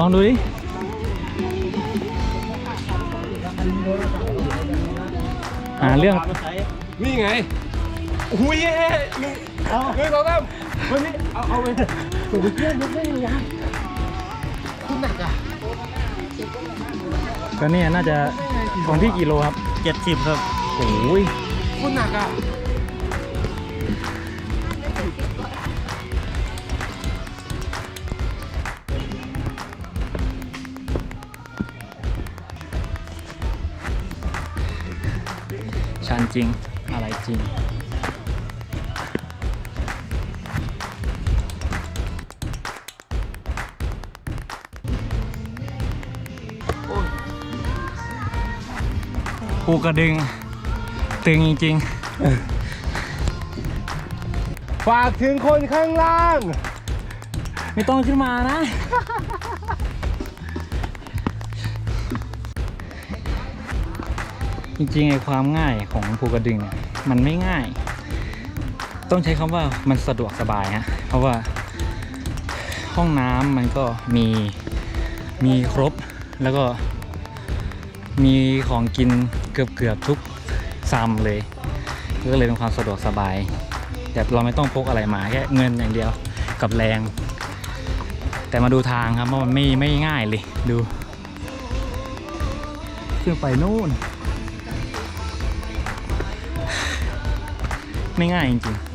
ลองดูดิหาเรื่องนี่ไงอุ้ยเฮ้หนึ่งเอาหนึ่งสองสามวันนี้เอาเอาไปตัวเพื่อนยกได้ยังไงคุณหนักอะก็เนี่ยน่าจะของพี่กี่โลครับเจ็ดสิบครับโอ้ยคุณหนักอะ ชันจริงอะไรจริงปูกระดึง ตึงจริงฝากถึงคนข้างล่าง ๆ ไม่ต้องขึ้นมานะ จริงๆไอ้ความง่ายของภูกระดึงเนี่ยมันไม่ง่าย ต้องใช้คำว่ามันสะดวกสบายฮะเพราะว่าห้องน้ำมันก็มีมีครบแล้วก็มีของกินเกือบเกือบๆทุกซัมเลยก็เลยเป็นความสะดวกสบายแบบเราไม่ต้องพกอะไรมาแค่เงินอย่างเดียวกับแรง แต่มาดูทางครับว่ามันไม่ไม่ง่ายเลยดู ขึ้นไปนู่น ง่ายจริงๆ